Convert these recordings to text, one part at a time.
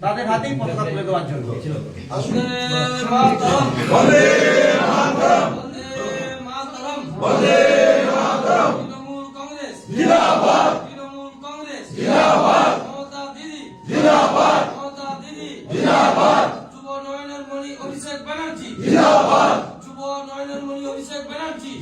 তাদের হাতেই পতাকা তুলে দেওয়ার জন্য অভিষেক ব্যানার্জি। যুব নয়নের মণি অভিষেক ব্যানার্জি।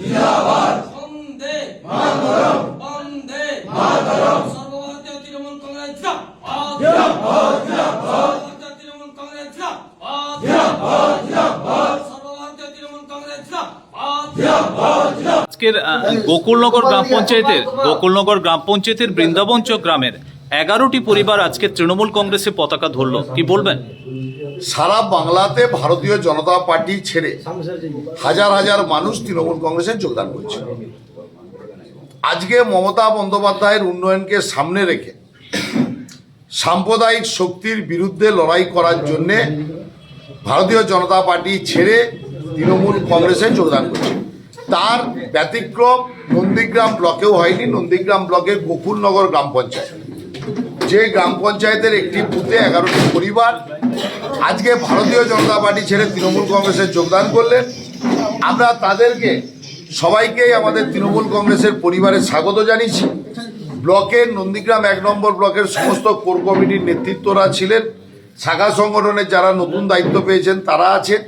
গোকুলনগর গ্রাম পঞ্চায়েতের গোকুলনগর গ্রাম পঞ্চায়েতের বৃন্দাবন চক গ্রামের এগারোটি পরিবার আজকে তৃণমূল কংগ্রেসে পতাকা ধরল। কি বলবেন? সারা বাংলাতে ভারতীয় জনতা পার্টি ছেড়ে হাজার হাজার মানুষ তৃণমূল কংগ্রেসে যোগদান করছে। আজকে মমতা বন্দ্যোপাধ্যায়ের উন্নয়নকে সামনে রেখে সাম্প্রদায়িক শক্তির বিরুদ্ধে লড়াই করার জন্যে ভারতীয় জনতা পার্টি ছেড়ে তৃণমূল কংগ্রেসে যোগদান করছে। তার ব্যতিক্রম নন্দীগ্রাম ব্লকেও হয়নি, নন্দীগ্রাম ব্লকের গোকুলনগর গ্রাম পঞ্চায়েত। যে গ্রাম পঞ্চায়েতের একটি বুথে এগারোটি পরিবার আজকে ভারতীয় জনতা পার্টি ছেড়ে তৃণমূল কংগ্রেসে যোগদান করলেন। আমরা তাদেরকে সবাইকেই আমাদের তৃণমূল কংগ্রেসের পরিবারে স্বাগত জানিয়েছি। ব্লকের নন্দীগ্রাম এক নম্বর ব্লকের সমস্ত কোর কমিটির নেতৃত্বরা ছিলেন। শাখা সংগঠনের যারা নতুন দায়িত্ব পেয়েছেন তারা আছেন।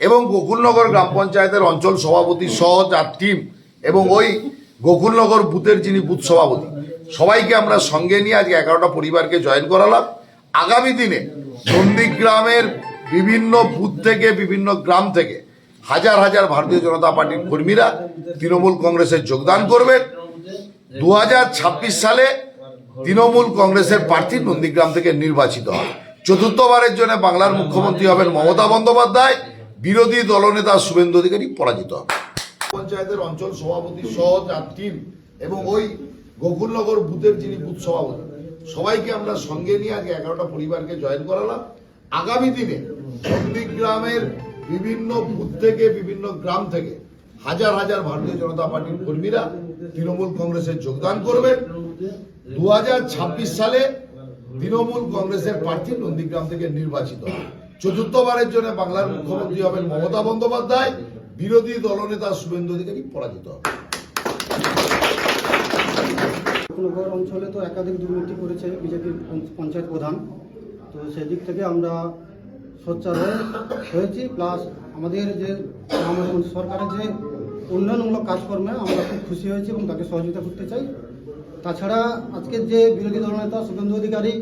এবং গোকুলনগর গ্রাম পঞ্চায়েতের অঞ্চল সভাপতি সহ যার টিম এবং ওই গোকুলনগর বুথের যিনি বুথ সভাপতি, সবাইকে আমরা সঙ্গে নিয়ে আজকে এগারোটা পরিবারকে জয়েন করালাম। আগামী দিনে নন্দীগ্রামের বিভিন্ন বুথ থেকে, বিভিন্ন গ্রাম থেকে হাজার হাজার ভারতীয় জনতা পার্টির কর্মীরা তৃণমূল কংগ্রেসের যোগদান করবেন। দু হাজার ছাব্বিশ সালে তৃণমূল কংগ্রেসের প্রার্থী নন্দীগ্রাম থেকে নির্বাচিত হয় চতুর্থবারের জন্য বাংলার মুখ্যমন্ত্রী হবেন মমতা বন্দ্যোপাধ্যায়। বিরোধী দলনেতা শুভেন্দু অধিকারী পরাজিত হবে পঞ্চায়েতের অঞ্চল সভাপতি সহ যার টিম এবং ওই গোকুলনগর বুথের যিনি বুথ সভাপতি, সবাইকে আমরা সঙ্গে নিয়ে আগে এগারোটা পরিবারকে জয়েন করালাম। আগামী দিনে নন্দীগ্রামের বিভিন্ন বুথ থেকে, বিভিন্ন গ্রাম থেকে হাজার হাজার ভারতীয় জনতা পার্টির কর্মীরা তৃণমূল কংগ্রেসে যোগদান করবেন। দু সালে তৃণমূল কংগ্রেসের প্রার্থী নন্দীগ্রাম থেকে নির্বাচিত হয় চতুর্থবারের জন্য বাংলার মুখ্যমন্ত্রী হবেন মমতা বন্দ্যোপাধ্যায়। বিরোধী দলনেতা শুভেন্দু অধিকারী পরাজিত হবে নগর অঞ্চলে তো একাধিক দুর্নীতি করেছে বিজেপির পঞ্চায়েত প্রধান। তো সেদিক থেকে আমরা সোচ্চার হয়েছি। প্লাস আমাদের যে সরকারের যে উন্নয়নমূলক কাজকর্মে আমরা খুব খুশি হয়েছি এবং তাকে সহযোগিতা করতে চাই। তাছাড়া আজকের যে বিরোধী দলনেতা শুভেন্দু অধিকারী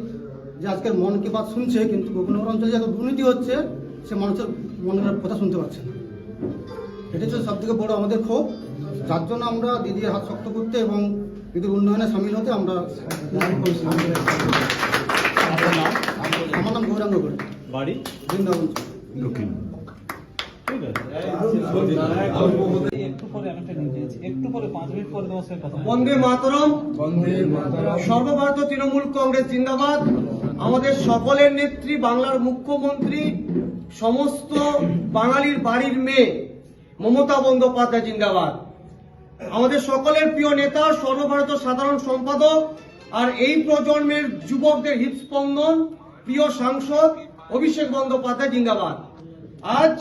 যে আজকের মন কি বাত শুনছে কিন্তু গোকুলনগর অঞ্চলে যে এত দুর্নীতি হচ্ছে সে মানুষের মনের কথা শুনতে পাচ্ছে না। এটা হচ্ছে সব থেকে বড় আমাদের ক্ষোভ। যার জন্য আমরা দিদির হাত শক্ত করতে এবং দিদির উন্নয়নে সামিল হতে আমরা আমার নাম গৌরাঙ্গ করে বাড়ি? বৃন্দাবন। বন্দে মাতরম। সর্বভারতীয় তৃণমূল কংগ্রেস জিন্দাবাদ। আমাদের সকলের নেত্রী বাংলার মুখ্যমন্ত্রী, সমস্ত বাঙালির বাড়ির মেয়ে, মমতা বন্দ্যোপাধ্যায় জিন্দাবাদ। আমাদের সকলের প্রিয় নেতা, সর্বভারতীয় সাধারণ সম্পাদক আর এই প্রজন্মের যুবকদের হৃদস্পন্দন, প্রিয় সাংসদ অভিষেক বন্দ্যোপাধ্যায় জিন্দাবাদ। আজ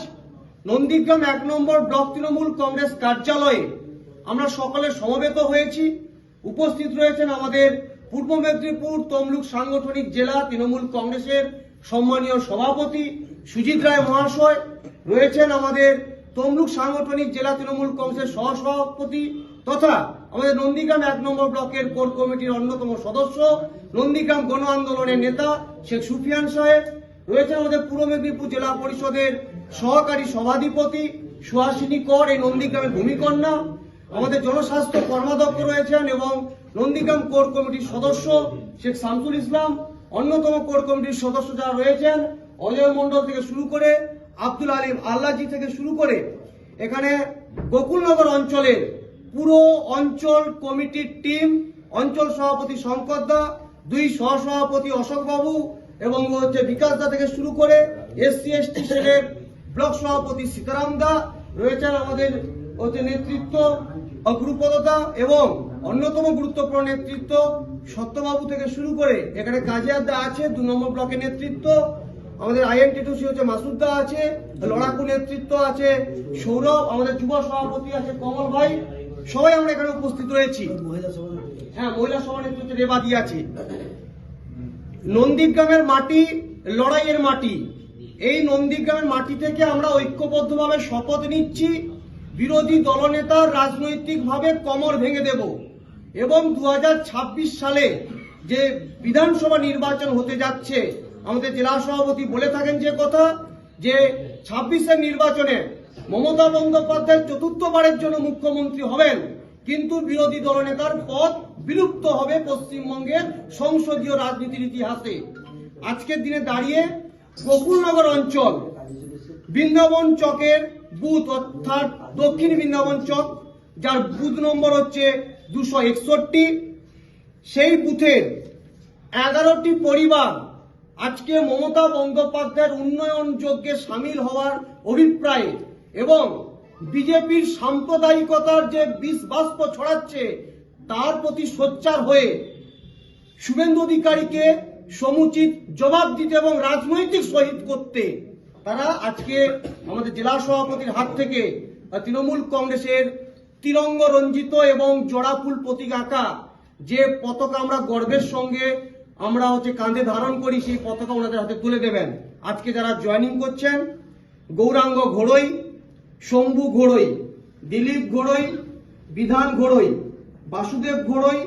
নন্দীগ্রাম এক নম্বর ব্লক তৃণমূল কংগ্রেস কার্যালয়ে আমরা সকলে সমবেত হয়েছি। উপস্থিত রয়েছেন আমাদের পূর্ব মেদিনীপুর তমলুক সাংগঠনিক জেলা তৃণমূল কংগ্রেসের সম্মানীয় সভাপতি সুজিত রায় মহাশয়, রয়েছেন আমাদের তমলুক সাংগঠনিক জেলা তৃণমূল কংগ্রেসের সহসভাপতি তথা আমাদের নন্দীগ্রাম এক নম্বর ব্লকের কোর কমিটির অন্যতম সদস্য, নন্দীগ্রাম গণ আন্দোলনের নেতা শেখ সুফিয়ান সাহেব, রয়েছেন আমাদের পূর্ব মেদিনীপুর জেলা পরিষদের সহকারী সভাধিপতি সুহাসিনী কর, এই নন্দীগ্রামের ভূমিকন্যা, আমাদের জনস্বাস্থ্য কর্মাধ্যক্ষ রয়েছেন এবং নন্দীগ্রাম কোর কমিটির সদস্য শেখ শামসুল ইসলাম, অন্যতম কোর কমিটির সদস্য যারা রয়েছেন, অজয় মণ্ডল থেকে শুরু করে আব্দুল আলিম আল্লাহজি থেকে শুরু করে এখানে গোকুলনগর অঞ্চলের পুরো অঞ্চল কমিটির টিম, অঞ্চল সভাপতি শঙ্কর দা, দুই সহসভাপতি অশোক বাবু এবং হচ্ছে বিকাশ দা থেকে শুরু করে এসসি, এসটি সেলের ব্লক সভাপতি সীতারাম দা রয়েছেন আমাদের হচ্ছে নেতৃত্ব গুরুপদতা এবং অন্যতম গুরুত্বপূর্ণ নেতৃত্ব সত্যবাবু থেকে শুরু করে এখানে কাজী আড্ডা আছে, দু নম্বর ব্লকের নেতৃত্ব, আমাদের আইএনটিটুসি হচ্ছে মাসুদ্দা আছে, লড়াকু নেতৃত্ব আছে, সৌরভ, আমাদের যুব সভাপতি আছে কমল ভাই, সবাই আমরা এখানে উপস্থিত রয়েছি। হ্যাঁ মহিলা সভা নেতৃত্বে রেবাদি আছে। নন্দীগ্রামের মাটি, লড়াইয়ের মাটি। এই নন্দীগ্রামের মাটি থেকে আমরা ঐক্যবদ্ধভাবে শপথ নিচ্ছি। বিরোধী দলনেতার রাজনৈতিকভাবে কমর ভেঙে দেব। এবং দু হাজার ছাব্বিশ সালে যে বিধানসভা নির্বাচন হতে যাচ্ছে, আমাদের জেলা সভাপতি বলে থাকেন যে কথা, যে ছাব্বিশের নির্বাচনে মমতা বন্দ্যোপাধ্যায় চতুর্থবারের জন্য মুখ্যমন্ত্রী হবেন, কিন্তু বিরোধী দলনেতার পদ বিলুপ্ত হবে পশ্চিমবঙ্গের সংসদীয় রাজনীতির ইতিহাসে। আজকের দিনে দাঁড়িয়ে গোকুলনগর অঞ্চল বৃন্দাবন চকের বুথ অর্থাৎ দক্ষিণ বৃন্দাবন চক, যার বুথ নম্বর হচ্ছে দুশো একষট্টি। সেই বুথের এগারোটি পরিবার আজকে মমতা বন্দ্যোপাধ্যায়ের উন্নয়ন যজ্ঞে সামিল হওয়ার অভিপ্রায়ে এবং বিজেপির সাম্প্রদায়িকতার যে বিষ বাষ্প ছড়াচ্ছে, তার প্রতি সোচ্চার হয়ে শুভেন্দু অধিকারীকে সমুচিত জবাব দিতে এবং রাজনৈতিক শহীদ করতে তারা আজকে আমাদের জেলা সভাপতির হাত থেকে তৃণমূল কংগ্রেসের তিরঙ্গ রঞ্জিত এবং জোড়াফুল প্রতীক আঁকা, যে পতাকা আমরা গর্বের সঙ্গে আমরা হচ্ছে কাঁধে ধারণ করি, সেই পতাকা ওনাদের হাতে তুলে দেবেন। আজকে যারা জয়েনিং করছেন, গৌরাঙ্গ ঘোড়ই, শম্ভু ঘোড়ই, দিলীপ ঘোড়ই, বিধান ঘোড়ই, বাসুদেব ঘোড়ই,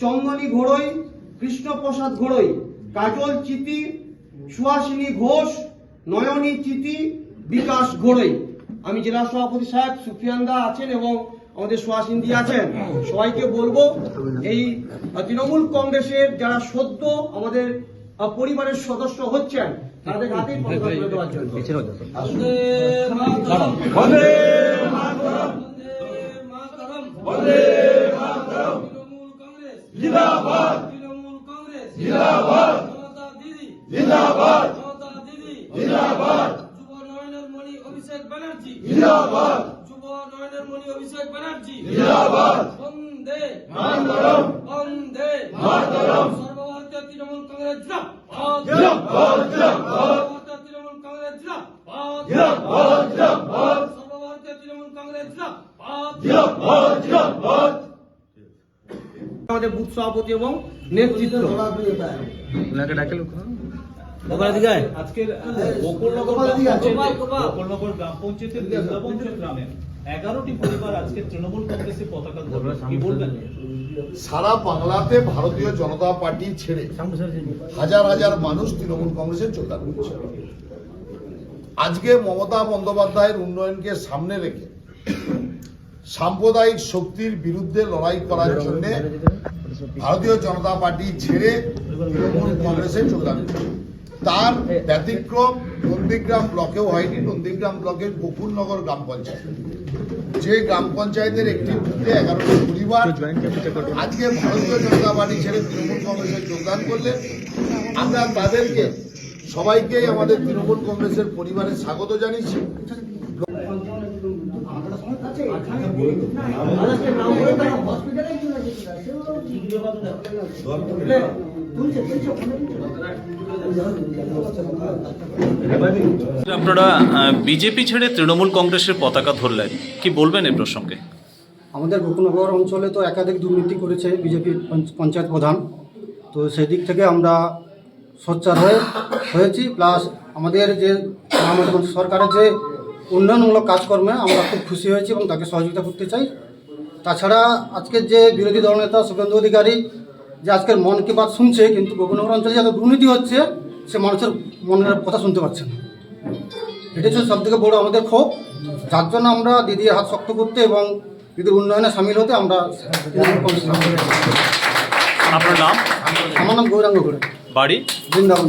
চন্দনী ঘোড়ই, কৃষ্ণপ্রসাদ ঘোড়ই, কাজল চিতি, সুহাসিনী ঘোষ, নয়নী চিতি, বিকাশ ঘোড়ই। আমি জেলা সভাপতি সাহেব সুফিয়ান দা আছেন এবং আমাদের সুহাসিন্দি আছেন। সবাইকে বলব এই তৃণমূল কংগ্রেসের যারা সদ্য আমাদের পরিবারের সদস্য হচ্ছেন তাদের হাতেই পতাকা তুলে দেওয়ার জন্য বন্দে মাতরম বন্দে মাতরম বন্দে মাতরম তৃণমূল কংগ্রেস জিন্দাবাদ তৃণমূল কংগ্রেস জিন্দাবাদ মমতা দিদি জিন্দাবাদ মমতা দিদি জিন্দাবাদ যুব নয়নের মণি অভিষেক ব্যানার্জি জিন্দাবাদ। যুব নয়নের মণি অভিষেক ব্যানার্জি। জিন্দাবাদ। বন্দে মাতরম। বন্দে মাতরম। সর্বভারতীয় তৃণমূল কংগ্রেস জিন্দাবাদ। জিন্দাবাদ তৃণমূল কংগ্রেস জিন্দাবাদ। জিন্দাবাদ জিন্দাবাদ। সর্বভারতীয় তৃণমূল কংগ্রেস জিন্দাবাদ। জিন্দাবাদ জিন্দাবাদ। আমাদের বুথ সভাপতি এবং নেতৃত্ব। আজকের গোকুলনগর গ্রাম পঞ্চায়েতের গোকুলনগর গ্রাম পঞ্চায়েতের বৃন্দাবঞ্চ গ্রামের এগারোটি পরিবার আজকে তৃণমূল কংগ্রেসের পতাকা কি বলবেন? সারা বাংলাতে ভারতীয় জনতা পার্টি ছেড়ে হাজার হাজার মানুষ তৃণমূল কংগ্রেসে যোগদান করছে। আজকে মমতা বন্দ্যোপাধ্যায়ের উন্নয়নকে সামনে রেখে সাম্প্রদায়িক শক্তির বিরুদ্ধে লড়াই করার জন্য ভারতীয় জনতা পার্টি ছেড়ে তৃণমূল কংগ্রেসে যোগদান করছে। তার ব্যতিক্রম নন্দীগ্রাম ব্লকেও হয়নি, নন্দীগ্রাম ব্লকের গোকুলনগর গ্রাম পঞ্চায়েত। যে গ্রাম পঞ্চায়েতের একটি বুথে এগারোটি পরিবার আজকে ভারতীয় জনতা পার্টি ছেড়ে তৃণমূল কংগ্রেসে যোগদান করলেন। আমরা তাদেরকে সবাইকে আমাদের তৃণমূল কংগ্রেসের পরিবারে স্বাগত জানিয়েছি। আপনারা বিজেপি ছেড়ে তৃণমূল কংগ্রেসের পতাকা ধরলেন। কি বলবেন এই প্রসঙ্গে? আমাদের গোকুলনগর অঞ্চলে তো একাধিক দুর্নীতি করেছে বিজেপির পঞ্চায়েত প্রধান। তো সেই দিক থেকে আমরা সোচ্চার হয়ে হয়েছি, প্লাস আমাদের যে সরকারের যে উন্নয়নমূলক কাজকর্মে আমরা খুব খুশি হয়েছি এবং তাকে সহযোগিতা করতে চাই। তাছাড়া আজকের যে বিরোধী দলনেতা শুভেন্দু অধিকারী যে আজকের মন কি বাত শুনছে কিন্তু গোপনগর অঞ্চলে যত দুর্নীতি হচ্ছে সে মানুষের মনের কথা শুনতে পাচ্ছে না। এটাই হচ্ছে সবথেকে বড় আমাদের ক্ষোভ। যার জন্য আমরা দিদির হাত শক্ত করতে এবং দিদির উন্নয়নে সামিল হতে আমরা আপনার নাম? আমার নাম গৌরাঙ্গ বাড়ি? বৃন্দাবন।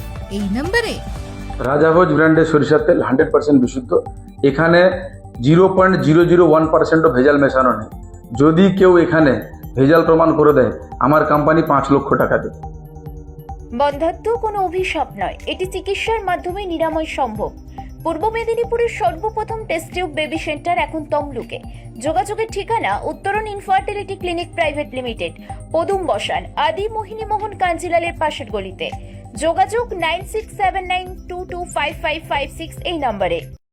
এই নম্বরে। রাজাভোজ ব্র্যান্ডের সরিষার তেল হান্ড্রেড পার্সেন্ট বিশুদ্ধ। এখানে zero point zero zero one পার্সেন্টও ভেজাল মেশানো নেই। যদি কেউ এখানে ভেজাল প্রমাণ করে দেয় আমার কোম্পানি পাঁচ লক্ষ টাকা দেবে। বন্ধাত্ম কোনো অভিশাপ নয়। এটি চিকিৎসার মাধ্যমে নিরাময় সম্ভব। পূর্ব মেদিনীপুরের সর্বপ্রথম টেস্ট টিউব বেবি সেন্টার এখন তমলুকে। যোগাযোগের ঠিকানা উত্তরণ ইনফার্টিলিটি ক্লিনিক প্রাইভেট লিমিটেড পদুম বসান আদি মোহিনী মোহন কাঞ্জিলালের পাশের গলিতে। যোগাযোগ nine six seven nine two two five five five six এই নম্বরে।